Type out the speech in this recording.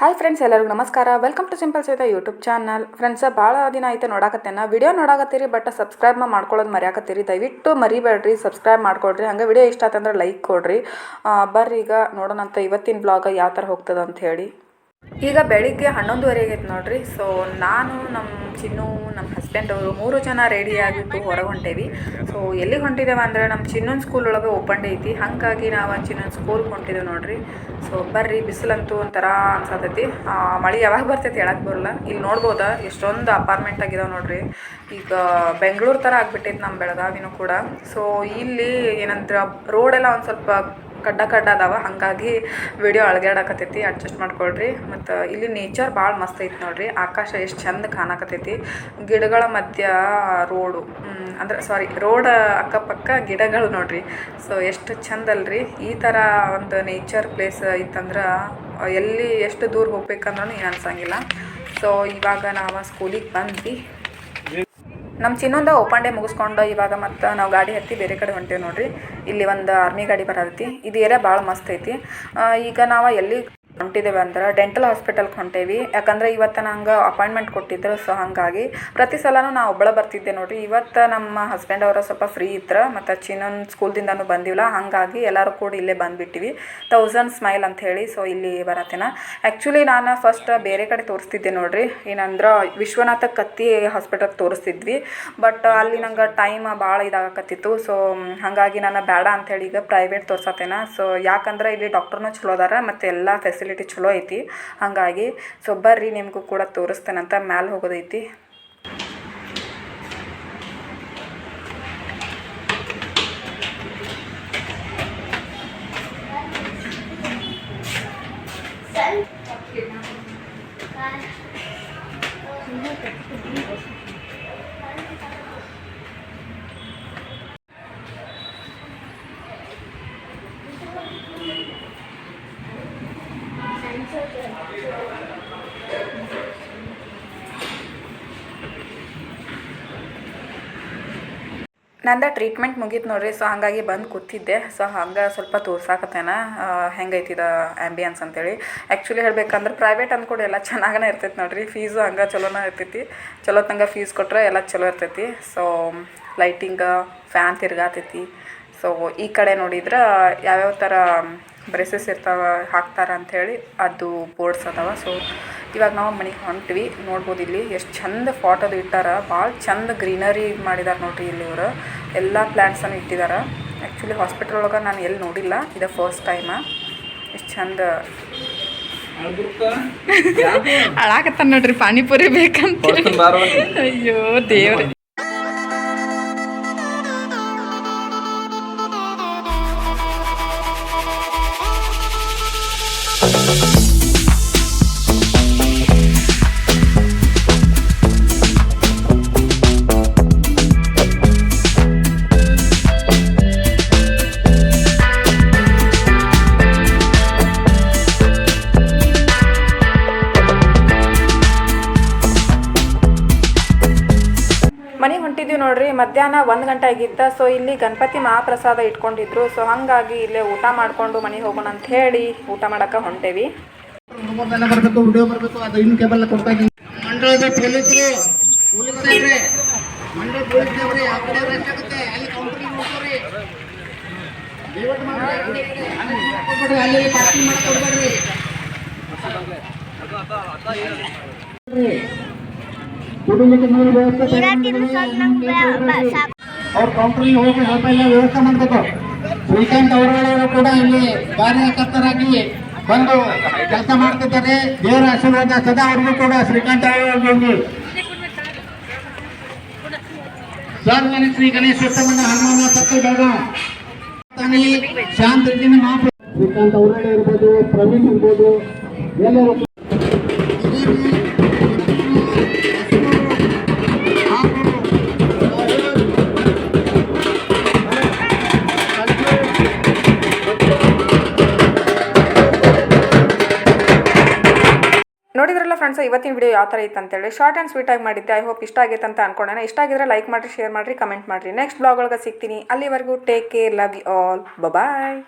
Hi friends ಎಲ್ಲರಿಗೂ ನಮಸ್ಕಾರ. Welcome to simple ಸಹಿತ ಯೂಟ್ಯೂಬ್ ಚಾನಲ್ ಫ್ರೆಂಡ್ಸ್ ಭಾಳ ದಿನ ಆಯ್ತು ನೋಡಾಕತ್ತೇನ ವಿಡಿಯೋ ನೋಡಾಕತ್ತೀರಿ ಬಟ್ ಸಬ್ಸ್ಕ್ರೈಬ್ ಮಾಡ್ಕೊಳ್ಳೋದು ಮರ್ಯಾಕತ್ತೀರಿ. ದಯವಿಟ್ಟು ಮರಿಬೇಡ್ರಿ ಸಬ್ಸ್ಕ್ರೈಬ್ ಮಾಡ್ಕೊಡ್ರಿ ಹಂಗೆ ವಿಡಿಯೋ ಇಷ್ಟ ಆತಂದ್ರೆ ಲೈಕ್ ಕೊಡ್ರಿ. ಬರ್ರಿ ಈಗ ನೋಡೋಣಂತ ಇವತ್ತಿನ ಬ್ಲಾಗ್ ಯಾವ ಥರ ಹೋಗ್ತದೆ ಅಂತ ಹೇಳಿ. ಈಗ ಬೆಳಿಗ್ಗೆ ಹನ್ನೊಂದುವರೆ ಆಗೈತೆ ನೋಡ್ರಿ. ಸೊ ನಾನು ನಮ್ಮ ಚಿನ್ನು ನಮ್ಮ ಹಸ್ಬೆಂಡ್ ಅವರು ಮೂರು ಜನ ರೆಡಿ ಆಗಿಬಿಟ್ಟು ಹೊರಗೆ ಹೊಂಟೇವಿ. ಸೊ ಎಲ್ಲಿಗೆ ಹೊಂಟಿದ್ದೇವೆ ಅಂದರೆ ನಮ್ಮ ಚಿನ್ನೊಂದು ಸ್ಕೂಲ್ ಒಳಗೆ ಓಪನ್ ಡೇ ಐತಿ. ಹಾಗಾಗಿ ನಾವು ಚಿನ್ನೊಂದು ಸ್ಕೂಲ್ಗೆ ಹೊಂಟಿದ್ದೇವೆ ನೋಡ್ರಿ. ಸೊ ಬರ್ರಿ, ಬಿಸಿಲಂತೂ ಒಂಥರ ಅನ್ಸತೈತಿ. ಮಳೆ ಯಾವಾಗ ಬರ್ತೈತಿ ಹೇಳಕ್ಕೆ ಬರಲ್ಲ. ಇಲ್ಲಿ ನೋಡ್ಬೋದ, ಎಷ್ಟೊಂದು ಅಪಾರ್ಟ್ಮೆಂಟ್ ಆಗಿದಾವೆ ನೋಡ್ರಿ. ಈಗ ಬೆಂಗಳೂರು ಥರ ಆಗ್ಬಿಟ್ಟೈತೆ ನಮ್ಮ ಬೆಳಗಾವಿನೂ ಕೂಡ. ಸೊ ಇಲ್ಲಿ ಏನಂದ್ರೆ ರೋಡೆಲ್ಲ ಒಂದು ಸ್ವಲ್ಪ ಕಡ್ಡ ಕಡ್ಡ ಅದಾವ. ಹಾಗಾಗಿ ವಿಡಿಯೋ ಅಳ್ಗ್ಯಾಡಕತ್ತೈತಿ ಅಡ್ಜಸ್ಟ್ ಮಾಡ್ಕೊಳ್ರಿ. ಮತ್ತು ಇಲ್ಲಿ ನೇಚರ್ ಭಾಳ ಮಸ್ತ್ ಐತಿ ನೋಡ್ರಿ. ಆಕಾಶ ಎಷ್ಟು ಚಂದ ಕಾಣಕತ್ತೈತಿ. ಗಿಡಗಳ ಮಧ್ಯ ರೋಡು ಅಂದ್ರೆ ಸಾರಿ ರೋಡ್ ಅಕ್ಕಪಕ್ಕ ಗಿಡಗಳು ನೋಡ್ರಿ. ಸೊ ಎಷ್ಟು ಚಂದ ಅಲ್ರಿ. ಈ ಥರ ಒಂದು ನೇಚರ್ ಪ್ಲೇಸ್ ಇತ್ತಂದ್ರೆ ಎಲ್ಲಿ ಎಷ್ಟು ದೂರ ಹೋಗ್ಬೇಕಂದ್ರೂ ಏನು ಅನ್ಸಂಗಿಲ್ಲ. ಸೊ ಇವಾಗ ನಾವು ಸ್ಕೂಲಿಗೆ ಬಂದ್ವಿ. ನಮ್ಮ ಚಿನ್ನೊಂದು ಓಪನ್ ಡೇ ಮುಗಿಸ್ಕೊಂಡು ಇವಾಗ ಮತ್ತು ನಾವು ಗಾಡಿ ಹತ್ತಿ ಬೇರೆ ಕಡೆ ಹೊಂಟೇವಿ ನೋಡಿರಿ. ಇಲ್ಲಿ ಒಂದು ಆರ್ಮಿ ಗಾಡಿ ಬರತೈತಿ. ಇದು ಏರಿಯಾ ಭಾಳ ಮಸ್ತ್ ಐತಿ. ಈಗ ನಾವು ಎಲ್ಲಿ ಹೊಂಟಿದ್ದೇವೆ ಅಂದ್ರೆ ಡೆಂಟಲ್ ಹಾಸ್ಪಿಟಲ್ಗೆ ಹೊಂಟೇವಿ ಯಾಕಂದ್ರೆ ಇವತ್ತು ನಂಗೆ ಅಪಾಯಿಂಟ್ಮೆಂಟ್ ಕೊಟ್ಟಿದ್ರು ಸೊ ಹಾಗಾಗಿ ಪ್ರತಿ ಸಲನೂ ನಾ ಒಬ್ಬಳ ಬರ್ತಿದ್ದೆ ನೋಡ್ರಿ. ಇವತ್ತು ನಮ್ಮ ಹಸ್ಬೆಂಡ್ ಅವರ ಸ್ವಲ್ಪ ಫ್ರೀ ಇದ್ರ, ಮತ್ತು ಸ್ಕೂಲ್ ಸ್ಕೂಲ್ದಿಂದನೂ ಬಂದಿಲ್ಲ ಹಾಗಾಗಿ ಎಲ್ಲರೂ ಕೂಡ ಇಲ್ಲೇ ಬಂದುಬಿಟ್ಟಿವಿ. ತೌಸಂಡ್ ಸ್ಮೈಲ್ ಅಂತ ಹೇಳಿ ಸೊ ಇಲ್ಲಿ ಬರತ್ತೇನ. ಆ್ಯಕ್ಚುಲಿ ನಾನು ಫಸ್ಟ್ ಬೇರೆ ಕಡೆ ತೋರಿಸ್ತಿದ್ದೆ ನೋಡ್ರಿ. ಏನಂದ್ರೆ ವಿಶ್ವನಾಥ ಕತ್ತಿ ಹಾಸ್ಪಿಟಲ್ ತೋರಿಸ್ತಿದ್ವಿ. ಬಟ್ ಅಲ್ಲಿ ನಂಗೆ ಟೈಮ್ ಭಾಳ ಇದಾಗಕತ್ತಿತ್ತು ಸೊ ಹಾಗಾಗಿ ನಾನು ಬೇಡ ಅಂಥೇಳಿ ಈಗ ಪ್ರೈವೇಟ್ ತೋರ್ಸತ್ತೇನ. ಸೊ ಯಾಕಂದ್ರೆ ಇಲ್ಲಿ ಡಾಕ್ಟರ್ನೂ ಚಲೋ ಅದಾರ, ಮತ್ತು ಎಲ್ಲ ಫೆಸಿಲಿಟಿ ಚಲೋ ಐತಿ. ಹಾಗಾಗಿ ಸೊ ಬರ್ರಿ ನಿಮಗೂ ಕೂಡ ತೋರಿಸ್ತೇನಂತ ಮ್ಯಾಲೆ ಹೋಗೋದೈತಿ. ನಂದ ಟ್ರೀಟ್ಮೆಂಟ್ ಮುಗೀತು ನೋಡ್ರಿ ಸೊ ಹಾಗಾಗಿ ಬಂದು ಕೂತಿದ್ದೆ. ಸೊ ಹಂಗೆ ಸ್ವಲ್ಪ ತೋರ್ಸಾಕತ್ತೇನ ಹೆಂಗೈತಿದ ಆ್ಯಂಬಿಯನ್ಸ್ ಅಂತೇಳಿ. ಆ್ಯಕ್ಚುಲಿ ಹೇಳ್ಬೇಕಂದ್ರೆ ಪ್ರೈವೇಟ್ ಅಂದ್ಕೊಡು ಎಲ್ಲ ಚೆನ್ನಾಗೇ ಇರ್ತೈತಿ ನೋಡ್ರಿ. ಫೀಸು ಹಂಗೆ ಚಲೋನೇ ಇರ್ತೈತಿ. ಚಲೋ ತಂಗ ಫೀಸ್ ಕೊಟ್ಟರೆ ಎಲ್ಲ ಚಲೋ ಇರ್ತೈತಿ. ಸೊ ಲೈಟಿಂಗ ಫ್ಯಾನ್ ತಿರ್ಗಾತೈತಿ. ಸೊ ಈ ಕಡೆ ನೋಡಿದ್ರೆ ಯಾವ್ಯಾವ ಥರ ಬ್ರೆಸಸ್ ಇರ್ತಾವ, ಹಾಕ್ತಾರ ಅಂಥೇಳಿ ಅದು ಬೋರ್ಡ್ಸ್ ಅದಾವ. ಸೊ ಇವಾಗ ನಾವು ಮನೆಗೆ ಹೊಂಟ್ವಿ ನೋಡ್ಬೋದು ಇಲ್ಲಿ ಎಷ್ಟು ಚಂದ ಫೋಟೋದು ಇಟ್ಟಾರ. ಭಾಳ ಚಂದ ಗ್ರೀನರಿ ಮಾಡಿದಾರೆ ನೋಡ್ರಿ ಇಲ್ಲಿ ಇವರು ಎಲ್ಲ ಪ್ಲ್ಯಾಂಟ್ಸನ್ನು ಇಟ್ಟಿದ್ದಾರೆ ಆ್ಯಕ್ಚುಲಿ ಹಾಸ್ಪಿಟಲ್ ಒಳಗೆ ನಾನು ಎಲ್ಲಿ ನೋಡಿಲ್ಲ ಇದು ಫಸ್ಟ್ ಟೈಮ ಎಷ್ಟು ಚಂದ. ಅಳಾಕತ್ತ ನೋಡ್ರಿ ಪಾನಿಪುರಿ ಬೇಕಂತ ಅಯ್ಯೋ ದೇವ್ರೆ. ನೋಡ್ರಿ, ಮಧ್ಯಾಹ್ನ ಒಂದು ಗಂಟೆ ಆಗಿದ್ದ ಸೊ ಇಲ್ಲಿ ಗಣಪತಿ ಮಹಾಪ್ರಸಾದ ಇಟ್ಕೊಂಡಿದ್ರು. ಸೊ ಹಾಗಾಗಿ ಇಲ್ಲೇ ಊಟ ಮಾಡ್ಕೊಂಡು ಮನೆಗೆ ಹೋಗೋಣ ಅಂತ ಹೇಳಿ ಊಟ ಮಾಡಕ್ಕೆ ಹೊಂಟೇವಿ. ಮಂಡ್ಯದ ಪೊಲೀಸರು ಅಲ್ಲಿ ಕೌಂಟ್ರಿಗೆ ಹೋಗ್ರಿ ದಯವಿಟ್ಟು ಮಾಡ್ರಿ. ಅಲ್ಲಿ ಕೊಡ್ಬೇಡ್ರಿ ಪಾರ್ಕಿಂಗ್ ಮಾಡಕ್ ಅವ್ರ ಕೌಂಟ್ರಿಗೆ ಹೋಗಿ ಸ್ವಲ್ಪ ಎಲ್ಲ ವ್ಯವಸ್ಥೆ ಮಾಡಬೇಕು ಶ್ರೀಕಾಂತ್ ಅವರುಗಳು ಕೂಡ ಇಲ್ಲಿ ಕಾರ್ಯಕರ್ತರಾಗಿ ಬಂದು ಕೆಲಸ ಮಾಡ್ತಿದ್ದಾರೆ ದೇವರ ಆಶೀರ್ವಾದ ಸದಾ ಅವ್ರಿಗೂ ಕೂಡ ಶ್ರೀಕಾಂತ್ ಅವರಿಗೆ ಸಾರ್ವಜನಿಕ ಶ್ರೀ ಗಣೇಶೋತ್ಸವನ ಹನುಮಾನ ಸತ್ಯ ಬೆಳಗಾವ್ ತಾನೇ ಶಾಂತ ಶ್ರೀಕಾಂತ್ ಅವರೇ ಇರ್ಬೋದು ಪ್ರವೀಣ್ ಇರ್ಬೋದು ಎಲ್ಲರೂ ಫ್ರೆಂಡ್ಸ್, ಇವತ್ತಿನ ವಿಡಿಯೋ ಯಾವ ಥರ ಇತ್ತು ಅಂತೇಳಿ ಶಾರ್ಟ್ ಆ್ಯಂಡ್ ಸ್ವೀಟ್ ಆಗಿ ಮಾಡಿದ್ದೆ. ಐ ಹೋಪ್ ಇಷ್ಟ ಆಗೈತೆ ಅಂತ ಅನ್ಕೊಂಡೆ ಇಷ್ಟ ಆಗಿದ್ರೆ ಲೈಕ್ ಮಾಡಿರಿ ಶೇರ್ ಮಾಡಿರಿ ಕಮೆಂಟ್ ಮಾಡಿರಿ. ನೆಕ್ಸ್ಟ್ ಬ್ಲಾಗ್ ಒಳಗೆ ಸಿಗ್ತೀನಿ. ಅಲ್ಲಿವರೆಗೂ take care love you all bye